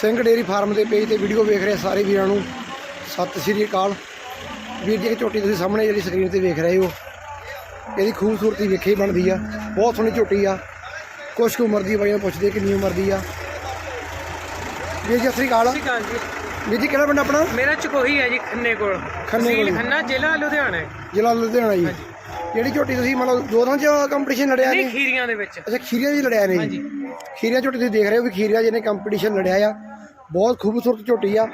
Singh dairy farm ਦੇ page ਤੇ video ਵੇਖ ਰਹੇ ਸਾਰੇ ਵੀਰਾਂ ਨੂੰ। ਸਤਿ ਸ਼੍ਰੀ ਅਕਾਲ। ਵੀਰ ਜੀ ਝੋਟੀ ਤੁਸੀਂ ਸਾਹਮਣੇ ਜਿਹੜੀ ਸਕਰੀਨ ਤੇ ਵੇਖ ਰਹੇ ਹੋ। ਇਹਦੀ ਖੂਬਸੂਰਤੀ ਵੇਖੇ ਹੀ ਬਣਦੀ ਆ। ਬਹੁਤ ਸੋਹਣੀ ਝੋਟੀ ਆ। ਕੁਛ ਕੁ ਉਮਰ ਦੀ ਬਾਈਆਂ ਪੁੱਛਦੇ ਕਿੰਨੀ ਉਮਰ ਦੀ ਆ। ਵੀਰ ਜੀ ਸਤਿ ਸ਼੍ਰੀ ਅਕਾਲ। ਜੀ। ਵੀਰ ਜੀ ਕਿਹੜਾ ਪਿੰਡ ਆਪਣਾ? ਮੇਰਾ ਚਕੋਹੀ ਹੈ ਜੀ ਖੰਨੇ ਕੋਲ। ਖੰਨੇ ਕੋਲ। ਖੰਨਾ ਜ਼ਿਲ੍ਹਾ ਲੁਧਿਆਣਾ ਹੈ। ਜ਼ਿਲ੍ਹਾ ਲੁਧਿਆਣਾ ਜੀ। ਜਿਹੜੀ ਝੋਟੀ ਤੁਸੀਂ ਮਤਲਬ ਦੋਨਾਂ ਚ ਕੰਪੀਟੀਸ਼ਨ ਲੜਿਆ ਨਹੀਂ ਨੇ ਖੀਰੀਆਂ ਦੇ ਵਿੱਚ। ਅੱਛਾ ਖੀਰੀਆ ਜੀ ਲੜਿਆ ਨੇ ਹਾਂਜੀ। ਖੀਰੀਆ ਝੋਟੀ ਤੁਸੀਂ ਦੇਖ ਰਹੇ ਹੋ ਵੀ ਖੀਰੀਆ ਜਿਹਨੇ ਕੰਪੀਟੀਸ਼ਨ ਲੜਿਆ ਆ। ਬਹੁਤ ਖੂਬਸੂਰਤ ਝੋਟੀ ਆ।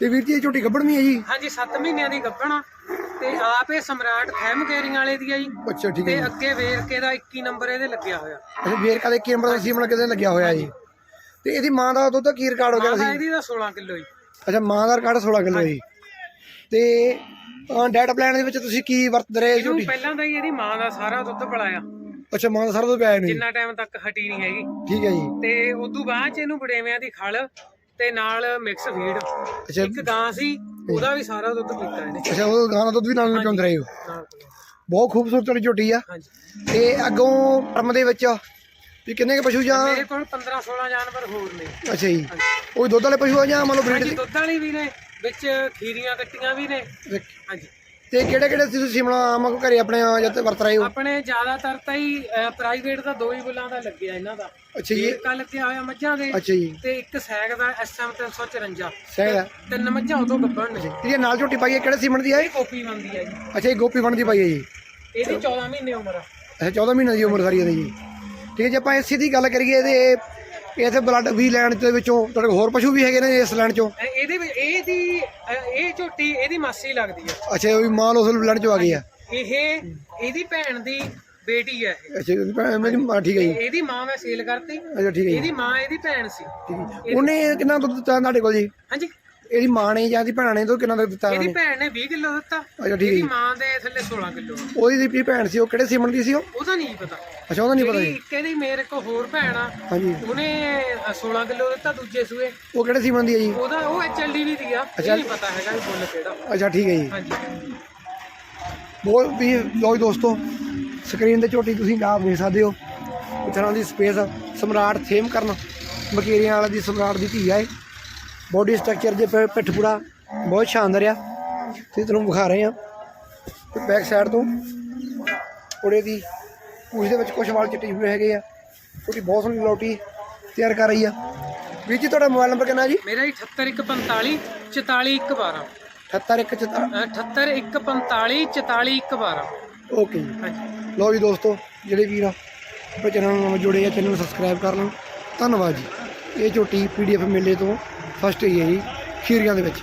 ਤੇ ਵੀਰ ਜੀ ਇਹ ਝੋਟੀ ਗੱਭਣ ਵੀ ਹੈ ਜੀ? ਹਾਂਜੀ 7 ਮਹੀਨਿਆਂ ਦੀ ਗੱਭਣਾ ਤੇ ਆਪ ਇਹ ਸਮਰਾਟ ਖੈਮ ਕੇਰਿੰਗ ਵਾਲੇ ਦੀ ਆ ਜੀ। ਅੱਛਾ ਠੀਕ ਹੈ ਤੇ ਜੀ। ਅੱਗੇ ਵੇਰਕੇ ਦਾ 21 ਨੰਬਰ ਇਹਦੇ ਲੱਗਿਆ ਹੋਇਆ। ਅੱਛਾ ਵੇਰਕਾ ਦੇ ਕੀ ਨੰਬਰ ਦਾ ਸੀਮਨ ਕਿਤੇ ਲੱਗਿਆ ਹੋਇਆ ਜੀ? ਤੇ ਇਹਦੀ ਮਾਂ ਦਾ ਦੁੱਧ ਕੀ ਰਿਕਾਰਡ ਹੋ ਗਿਆ ਮਾਂ ਸੀ? ਇਹਦੀ ਦਾ 16 ਕਿਲੋ ਜੀ। ਅੱਛਾ ਮਾਂ ਦਾ ਰਿਕਾਰਡ 16 ਕਿਲੋ ਜੀ। ਤੇ ਡਾਟਾ ਪਲਾਨ ਦੇ ਵਿੱਚ ਤੁਸੀਂ ਕੀ ਵਰਤ ਰਹੇ ਇਹਨੂੰ ਝੋਟੀ ਪਹਿਲਾਂ ਤਾਂ ਹੀ ਇਹਦੀ ਮਾਂ ਦਾ ਸਾਰਾ ਦੁੱਧ ਪਲਾਇਆ। ਅੱਛਾ ਮਾਂ ਦਾ ਸਾਰਾ ਦੁੱਧ ਪਿਆ ਨਹੀਂ ਜਿੰਨਾ ਟਾਈਮ ਤੱਕ ਹਟੀ ਨਹੀਂ ਹੈਗੀ। ਠੀਕ ਹੈ ਜੀ। ਤੇ ਉਦੋਂ ਬਾਅਦ ਚ ਇਹਨੂੰ ਬੜੇਵਿਆਂ ਦੀ ਖਲ ਤੇ ਨਾਲ ਮਿਕਸ ਫੀਡ ਇੱਕ ਗਾਂ ਸੀ ਉਹਦਾ ਵੀ ਸਾਰਾ ਦੁੱਧ ਪੀਤਾ ਇਹਨੇ। ਅੱਛਾ ਉਹ ਗਾਂ ਦਾ ਦੁੱਧ ਵੀ ਨਾਲ ਨਾਲ ਚੁੰਦ ਰਹੇ ਹੋ। ਬਹੁਤ ਖੂਬਸੂਰਤ ਵਾਲੀ ਝੋਟੀ ਆ। ਤੇ ਅੱਗੋਂ ਫਰਮ ਦੇ ਵਿੱਚ ਵੀ ਕਿੰਨੇ ਕੁ ਪਸ਼ੂ ਜਾਂ ਮੇਰੇ ਕੋਲ 15 16 ਜਾਨਵਰ ਹੋਰ ਨੇ। ਅੱਛਾ ਜੀ। ਉਹ ਦੁੱਧ ਵਾਲੇ ਪਸ਼ੂ ਆ ਜਾਂ ਮੰਨ ਲਓ ਬਰੀਡ ਦੁੱਧ ਵਾਲੀ ਵੀ ਨੇ। ਵਿੱਚ ਖੀਰੀਆਂ ਕੱਟੀਆਂ ਵੀ ਨੇ। ਹਾਂਜੀ। ਤੇ ਕਿਹੜੇ ਕਿਹੜੇ ਤੁਸੀਂ ਸਿਮਲਾ ਆਮ ਘਰੇ ਆਪਣੇ ਜਦ ਵਰਤ ਰਹੇ ਹੋ? ਆਪਣੇ ਜ਼ਿਆਦਾਤਰ ਤਾਂ ਹੀ ਪ੍ਰਾਈਵੇਟ ਦਾ ਦੋ ਹੀ ਬੁੱਲਾਂ ਦਾ ਲੱਗਿਆ ਇਹਨਾਂ ਦਾ। ਅੱਛਾ ਜੀ। ਇੱਕ ਲੱਗਿਆ ਹੋਇਆ ਮੱਝਾਂ ਦੇ ਅੱਛਾ ਜੀ। ਤੇ ਇੱਕ ਸੈਗ ਦਾ ਐਸਐਮ 354 ਸਹੀ ਹੈ ਤਿੰਨ ਮੱਝਾਂ ਉਦੋਂ ਗੱਭਣ ਨੇ। ਇਹ ਨਾਲ ਝੋਟੀ ਪਾਈ ਹੈ ਕਿਹੜੇ ਸੀਮਨ ਦੀ ਇਹ? ਇਹ ਕੋਪੀ ਬਣਦੀ ਹੈ ਜੀ। ਅੱਛਾ ਇਹ ਗੋਪੀ ਬਣ ਦੀ ਪਾਈ ਹੈ ਜੀ। ਇਹਦੀ 14 ਮਹੀਨੇ ਉਮਰ ਆ। ਅੱਛਾ 14 ਮਹੀਨੇ ਦੀ ਉਮਰ ਸਾਰੀ ਇਹਦੀ ਜੀ। ਠੀਕ ਹੈ ਜੇ ਆਪਾਂ ਇਸੇ ਦੀ ਗੱਲ ਕਰੀਏ ਇਹਦੇ ਇਥੇ ਬਲੱਡ ਵੀ ਲੈਣ ਦੇ ਵਿੱਚੋਂ ਤੁਹਾਡੇ ਕੋਲ ਹੋਰ ਪਸ਼ੂ ਵੀ ਹੈਗੇ ਨੇ ਇਸ ਲੈਣ ਚੋਂ? ਇਹ- ਇਹਦੇ ਵਿੱਚ ਇਹਦੀ ਅ, ਇਹ ਝੋਟੀ ਇਹਦੀ ਮਾਸੀ ਲੱਗਦੀ ਆ। ਅੱਛਾ ਉਹ ਵੀ ਮਾਲ ਉਸ ਲੈਣ ਚੋਂ ਆ ਗਈ ਆ? ਇਹ ਇਹਦੀ ਭੈਣ ਦੀ ਬੇਟੀ ਹੈ ਇਹ। ਅੱਛਾ ਇਹਦੀ ਭੈਣ- ਮੇਰੀ ਮਾਂ ਠੀਕ ਹੈ ਜੀ। ਇਹਦੀ ਮਾਂ ਮੈਂ ਸੇਲ ਕਰਤੀ। ਅੱਛਾ ਠੀਕ ਹੈ ਜੀ। ਇਹਦੀ ਮਾਂ ਇਹਦੀ ਭੈਣ ਸੀ। ਠੀਕ ਹੈ। ਉਹਨੇ ਕਿੰਨਾ ਦੁੱਧ ਦਿੱਤਾ ਤੁਹਾਡੇ ਕੋਲ ਜੀ? ਹਾਂਜੀ। ਇਹਦੀ ਮਾਂ ਨੇ ਜਾਂ ਇਹਦੀ ਭੈਣ ਨੇ ਦੁੱਧ ਕਿੰਨਾ ਦੁੱਧ ਦਿੱਤਾ ਇਹਦੀ ਭੈਣ ਨੇ 20 ਕਿਲੋ ਦਿੱਤਾ। ਅੱਛਾ ਠੀਕ। ਇਹਦੀ ਮਾਂ ਦੇ ਥੱਲੇ 16 ਕਿਲੋ। ਉਹਦੀ ਦੀ ਭੈਣ ਸੀ ਉਹ ਕਿਹੜੇ ਸੀਮਨ ਦੀ ਸੀ ਉਹ? ਉਹਦਾ ਨਹੀਂ ਪਤਾ। ਅੱਛਾ ਉਹਦਾ ਨਹੀਂ ਪਤਾ ਜਿਹੜੀ ਜੀ। ਇੱਕ ਇਹਦੀ ਮੇਰੇ ਕੋਲ ਹੋਰ ਭੈਣ ਆ ਹਾਂਜੀ। ਉਹਨੇ ਅ, 16 ਕਿਲੋ ਦਿੱਤਾ ਦੂਜੇ ਸੂਏ। ਉਹ ਕਿਹੜੇ ਸੀਮਨ ਦੀ ਹੈ ਜੀ? ਉਹਦਾ ਉਹ ਐਚਐਲਡੀ ਵੀ ਦੀਆ ਨਹੀਂ ਪਤਾ ਹੈਗਾ ਵੀ ਬੁੱਲ ਕਿਹੜਾ। ਅੱਛਾ ਠੀਕ ਹੈ ਜੀ। ਹਾਂਜੀ। ਬਹੁਤ ਵੀ ਲੋ ਦੋਸਤੋ ਸਕਰੀਨ ਤੇ ਝੋਟੀ ਤੁਸੀਂ ਆਪ ਦੇਖ ਸਕਦੇ ਹੋ। ਇਸ ਤਰ੍ਹਾਂ ਦੀ ਸਪੇਸ ਸਮਰਾਟ ਥੇਮ ਕਰਨ। ਮਕੇਰੀਆਂ ਵਾਲਾ ਦੀ ਸਮਰਾਟ ਦੀ ਧੀ ਆ ਇਹ। ਬੋਡੀ ਸਟਰਕਚਰ ਜੇ ਪਿ- ਪਿੱਠ ਪੂੜਾ ਬਹੁਤ ਸ਼ਾਨਦਾਰ ਆ। ਤੇ ਤੁਹਾਨੂੰ ਵਿਖਾ ਰਹੇ ਆ। ਤੇ ਬੈਕ ਸਾਈਡ ਤੋਂ ਉਹਦੇ ਦੀ ਪੂਛ ਦੇ ਵਿੱਚ ਕੁਝ ਵਾਲ ਚਿੱਟੇ ਹੋਏ ਹੈਗੇ ਆ। ਛੋਟੀ ਬਹੁਤ ਸੋਹਣੀ ਲੋਟੀ ਤਿਆਰ ਕਰ ਰਹੀ ਆ। ਵੀਰ ਜੀ ਤੁਹਾਡਾ ਮੋਬਾਈਲ ਨੰਬਰ ਕਿੰਨਾ ਜੀ? ਮੇਰਾ 78145 44112 781 78145 44112 ਓਕੇ ਜੀ। ਲਓ ਜੀ ਦੋਸਤੋ ਜਿਹੜੇ ਵੀਰ ਆਪਣੇ ਚੈਨਲ ਨਾਲ ਜੁੜੇ ਆ ਚੈਨਲ ਨੂੰ ਸਬਸਕ੍ਰਾਈਬ ਕਰ ਲਓ। ਧੰਨਵਾਦ ਜੀ। ਇਹ ਝੋਟੀ ਪੀਡੀਐਫ ਮੇਲੇ ਤੋਂ ਫਸਟ ਹੋਈ ਹੈ ਜੀ ਖੀਰੀਆਂ ਦੇ ਵਿੱਚ।